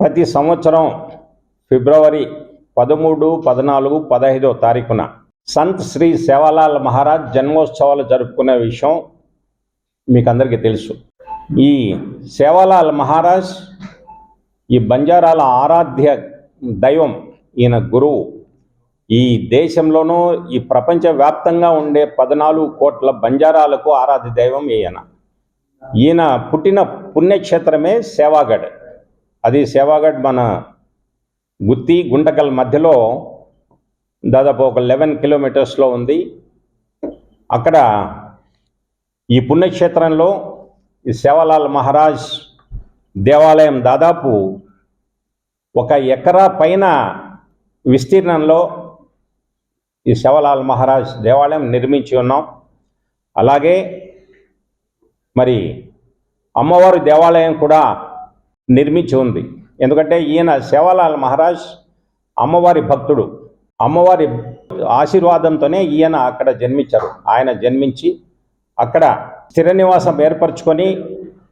ప్రతి సంవత్సరం ఫిబ్రవరి పదమూడు పద్నాలుగు పదహైదో తారీఖున సంత్ శ్రీ సేవాలాల్ మహారాజ్ జన్మోత్సవాలు జరుపుకునే విషయం మీకు అందరికీ తెలుసు. ఈ సేవాలాల్ మహారాజ్ ఈ బంజారాల ఆరాధ్య దైవం ఈయన గురువు. ఈ దేశంలోనూ ఈ ప్రపంచవ్యాప్తంగా ఉండే పద్నాలుగు కోట్ల బంజారాలకు ఆరాధ్య దైవం ఈయన. ఈయన పుట్టిన పుణ్యక్షేత్రమే సేవాగఢ్. అది సేవాగఢ్ మన గుత్తి గుంటకల్ మధ్యలో దాదాపు ఒక లెవెన్ కిలోమీటర్స్లో ఉంది. అక్కడ ఈ పుణ్యక్షేత్రంలో ఈ సేవాలాల్ మహారాజ్ దేవాలయం దాదాపు ఒక ఎకరా పైన విస్తీర్ణంలో ఈ సేవలాల్ మహారాజ్ దేవాలయం నిర్మించి ఉన్నాం. అలాగే మరి అమ్మవారి దేవాలయం కూడా నిర్మించి ఉంది ఎందుకంటే ఈయన శివలాల్ మహారాజ్ అమ్మవారి భక్తుడు. అమ్మవారి ఆశీర్వాదంతోనే ఈయన అక్కడ జన్మించారు. ఆయన జన్మించి అక్కడ స్థిర నివాసం ఏర్పరచుకొని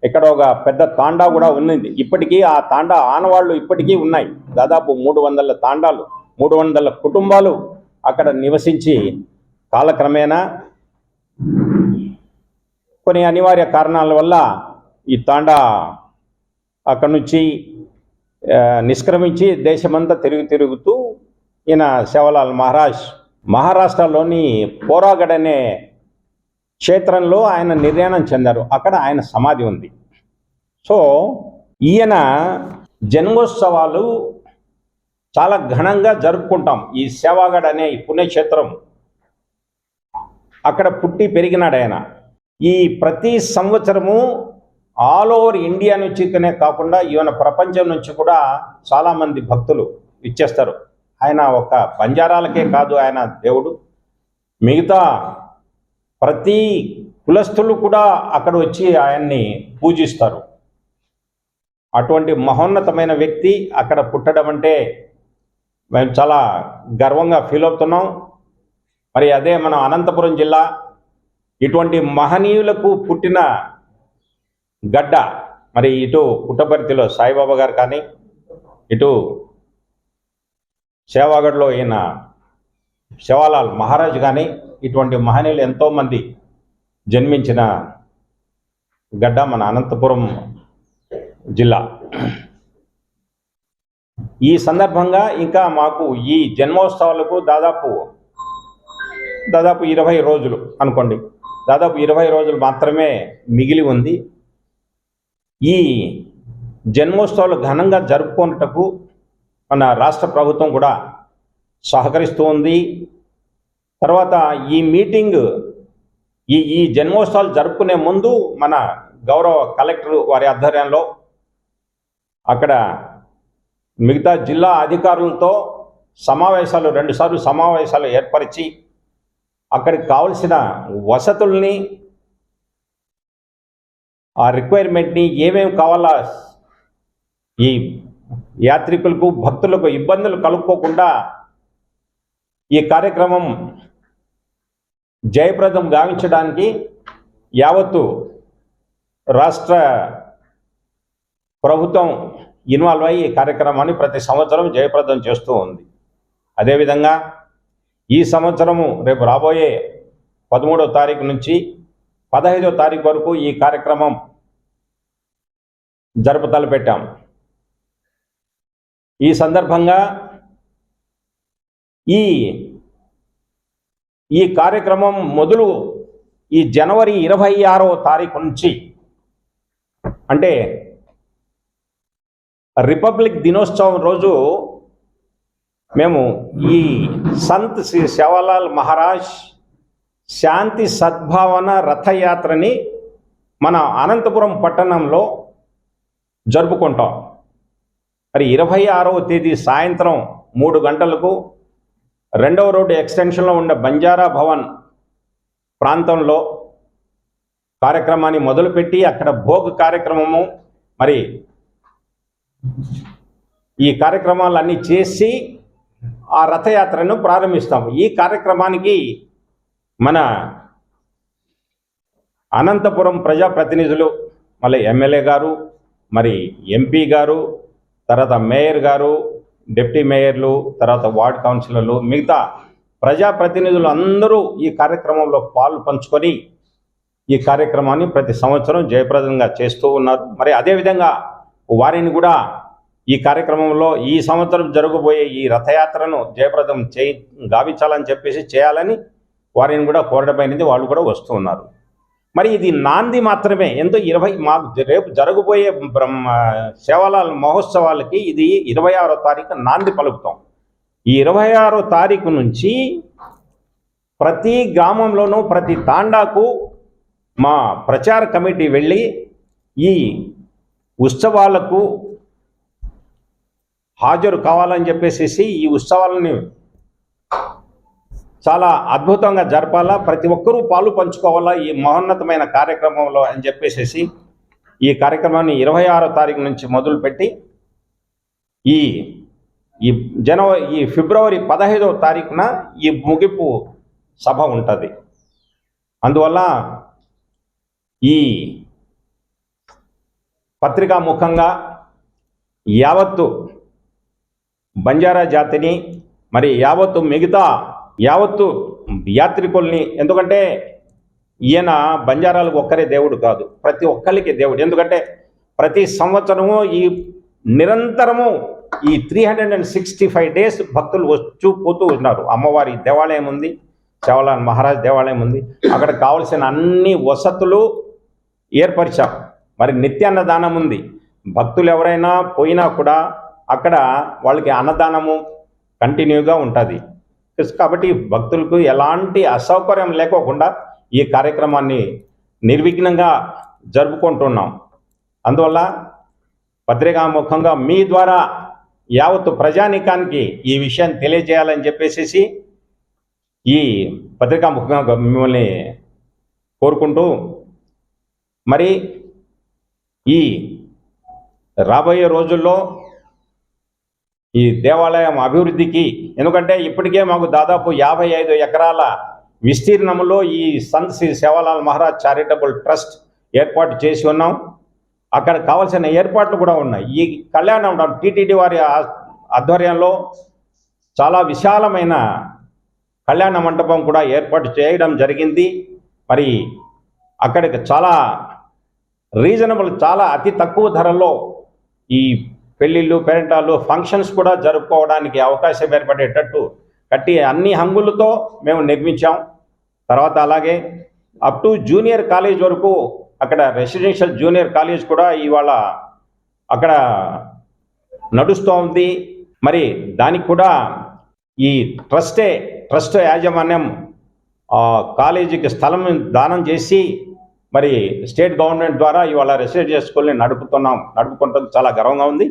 ఇక్కడ ఒక పెద్ద తాండా కూడా ఉన్నది. ఇప్పటికీ ఆ తాండా ఆనవాళ్ళు ఇప్పటికీ ఉన్నాయి. దాదాపు మూడు వందల తాండాలు మూడు వందల కుటుంబాలు అక్కడ నివసించి కాలక్రమేణా కొన్ని అనివార్య కారణాల వల్ల ఈ తాండా అక్కడి నుంచి నిష్క్రమించి దేశమంతా తిరుగు తిరుగుతూ ఈయన సేవలాల్ మహారాజ్ మహారాష్ట్రలోని పోరాగడ్ అనే క్షేత్రంలో ఆయన నిర్యాణం చెందారు. అక్కడ ఆయన సమాధి ఉంది. సో ఈయన జన్మోత్సవాలు చాలా ఘనంగా జరుపుకుంటాం. ఈ సేవాగడ్ అనే ఈ పుణ్యక్షేత్రం. అక్కడ పుట్టి పెరిగినాడు ఆయన. ఈ ప్రతి సంవత్సరము ఆల్ ఓవర్ ఇండియా నుంచినే కాకుండా ఈవెన ప్రపంచం నుంచి కూడా చాలామంది భక్తులు ఇచ్చేస్తారు. ఆయన ఒక బంజారాలకే కాదు ఆయన దేవుడు. మిగతా ప్రతి కులస్థులు కూడా అక్కడ వచ్చి ఆయన్ని పూజిస్తారు. అటువంటి మహోన్నతమైన వ్యక్తి అక్కడ పుట్టడం అంటే మేము చాలా గర్వంగా ఫీల్ అవుతున్నాం. మరి అదే మన అనంతపురం జిల్లా. ఇటువంటి మహనీయులకు పుట్టిన గడ్డ. మరి ఇటు పుట్టపర్తిలో సాయిబాబా గారు కానీ ఇటు సేవాగఢ్లో ఈయన శివాలాల్ మహారాజ్ కానీ ఇటువంటి మహనీయులు ఎంతోమంది జన్మించిన గడ్డ మన అనంతపురం జిల్లా. ఈ సందర్భంగా ఇంకా మాకు ఈ జన్మోత్సవాలకు దాదాపు దాదాపు ఇరవై రోజులు అనుకోండి. దాదాపు ఇరవై రోజులు మాత్రమే మిగిలి ఉంది. ఈ జన్మోత్సవాలు ఘనంగా జరుపుకున్నటకు మన రాష్ట్ర ప్రభుత్వం కూడా సహకరిస్తూ ఉంది. తర్వాత ఈ మీటింగ్ ఈ ఈ జన్మోత్సవాలు జరుపుకునే ముందు మన గౌరవ కలెక్టర్ వారి ఆధ్వర్యంలో అక్కడ మిగతా జిల్లా అధికారులతో సమావేశాలు రెండుసార్లు సమావేశాలు ఏర్పరిచి అక్కడికి కావలసిన వసతుల్ని ఆ రిక్వైర్మెంట్ని ఏమేమి కావాలా? ఈ యాత్రికులకు భక్తులకు ఇబ్బందులు కలుపుకోకుండా ఈ కార్యక్రమం జయప్రదం గావించడానికి యావత్తు రాష్ట్ర ప్రభుత్వం ఇన్వాల్వ్ అయ్యి ఈ కార్యక్రమాన్ని ప్రతి సంవత్సరం జయప్రదం చేస్తూ ఉంది. అదేవిధంగా ఈ సంవత్సరము రేపు రాబోయే పదమూడో తారీఖు నుంచి పదహైదో తారీఖు వరకు ఈ కార్యక్రమం జరుపుతలు పెట్టాం. ఈ సందర్భంగా ఈ ఈ కార్యక్రమం మొదలు ఈ జనవరి ఇరవై ఆరో తారీఖు నుంచి అంటే రిపబ్లిక్ దినోత్సవం రోజు మేము ఈ సంత్ శ్రీ శివలాల్ మహారాజ్ శాంతి సద్భావన రథయాత్రని మన అనంతపురం పట్టణంలో జరుపుకుంటాం. మరి ఇరవై ఆరవ తేదీ సాయంత్రం మూడు గంటలకు రెండవ రోడ్డు ఎక్స్టెన్షన్లో ఉండే బంజారా భవన్ ప్రాంతంలో కార్యక్రమాన్ని మొదలుపెట్టి అక్కడ భోగ్ కార్యక్రమము మరి ఈ కార్యక్రమాలన్నీ చేసి ఆ రథయాత్రను ప్రారంభిస్తాం ఈ కార్యక్రమానికి మన అనంతపురం ప్రజాప్రతినిధులు మళ్ళీ ఎమ్మెల్యే గారు మరి ఎంపీ గారు తర్వాత మేయర్ గారు డిప్టీ మేయర్లు తర్వాత వార్డ్ కౌన్సిలర్లు మిగతా ప్రజాప్రతినిధులు అందరూ ఈ కార్యక్రమంలో పాలు పంచుకొని ఈ కార్యక్రమాన్ని ప్రతి సంవత్సరం జయప్రదంగా చేస్తూ ఉన్నారు. మరి అదేవిధంగా వారిని కూడా ఈ కార్యక్రమంలో ఈ సంవత్సరం జరగబోయే ఈ రథయాత్రను జయప్రదం చేయి గావించాలని చెప్పేసి చేయాలని వారిని కూడా కోరడమైనది వాళ్ళు కూడా వస్తూ ఉన్నారు. మరి ఇది నాంది మాత్రమే. ఎంతో ఇరవై మాకు రేపు జరగబోయే బ్రహ్మ సేవలాల మహోత్సవాలకి ఇది ఇరవై ఆరో తారీఖు నాంది పలుకుతాం. ఈ ఇరవై ఆరో తారీఖు నుంచి ప్రతి గ్రామంలోనూ ప్రతి తాండాకు మా ప్రచార కమిటీ వెళ్ళి ఈ ఉత్సవాలకు హాజరు కావాలని చెప్పేసి ఈ ఉత్సవాలని చాలా అద్భుతంగా జరపాలా ప్రతి ఒక్కరూ పాలు పంచుకోవాలా ఈ మహోన్నతమైన కార్యక్రమంలో అని చెప్పేసి ఈ కార్యక్రమాన్ని ఇరవై ఆరో తారీఖు నుంచి మొదలుపెట్టి ఈ ఈ జనవరి ఈ ఫిబ్రవరి పదహైదవ తారీఖున ఈ ముగింపు సభ ఉంటుంది. అందువల్ల ఈ పత్రికా ముఖంగా యావత్తు బంజారా జాతిని మరి యావత్తు మిగతా యావత్తు యాత్రికుల్ని ఎందుకంటే ఈయన బంజారాలకు ఒక్కరే దేవుడు కాదు ప్రతి ఒక్కరికి దేవుడు. ఎందుకంటే ప్రతి సంవత్సరము ఈ నిరంతరము ఈ three hundred and sixty five days భక్తులు వచ్చు పోతూ ఉన్నారు. అమ్మవారి దేవాలయం ఉంది చవలాన్ మహారాజ్ దేవాలయం ఉంది. అక్కడ కావలసిన అన్ని వసతులు ఏర్పరిచాం. మరి నిత్యాన్నదానం ఉంది. భక్తులు ఎవరైనా పోయినా కూడా అక్కడ వాళ్ళకి అన్నదానము కంటిన్యూగా ఉంటుంది. కాబట్టి భక్తులకు ఎలాంటి అసౌకర్యం లేకోకుండా ఈ కార్యక్రమాన్ని నిర్విఘ్నంగా జరుపుకుంటున్నాం. అందువల్ల పత్రికాముఖంగా మీ ద్వారా యావత్తు ప్రజానికానికి ఈ విషయాన్ని తెలియజేయాలని చెప్పేసి ఈ పత్రికాముఖంగా మిమ్మల్ని కోరుకుంటూ మరి ఈ రాబోయే రోజుల్లో ఈ దేవాలయం అభివృద్ధికి. ఎందుకంటే ఇప్పటికే మాకు దాదాపు యాభై ఐదు ఎకరాల విస్తీర్ణంలో ఈ సంత్ శ్రీ సేవాలాల్ మహారాజ్ చారిటబుల్ ట్రస్ట్ ఏర్పాటు చేసి ఉన్నాం. అక్కడ కావాల్సిన ఏర్పాట్లు కూడా ఉన్నాయి. ఈ కళ్యాణ మండపం టీటీడీ వారి ఆధ్వర్యంలో చాలా విశాలమైన కళ్యాణ మండపం కూడా ఏర్పాటు చేయడం జరిగింది. మరి అక్కడికి చాలా రీజనబుల్ చాలా అతి తక్కువ ధరలో ఈ పెళ్ళిళ్ళు పేరెంటాలు ఫంక్షన్స్ కూడా జరుపుకోవడానికి అవకాశం ఏర్పడేటట్టు కట్టి అన్ని హంగులతో మేము నిర్మించాం. తర్వాత అలాగే అప్ టు జూనియర్ కాలేజ్ వరకు అక్కడ రెసిడెన్షియల్ జూనియర్ కాలేజ్ కూడా ఇవాళ అక్కడ నడుస్తోంది. మరి దానికి కూడా ఈ ట్రస్టే ట్రస్ట్ యాజమాన్యం కాలేజీకి స్థలం దానం చేసి మరి స్టేట్ గవర్నమెంట్ ద్వారా ఇవాళ రెసిడెన్షియల్ స్కూల్ని నడుపుతున్నాం. నడుపుకుంటుంది చాలా గర్వంగా ఉంది.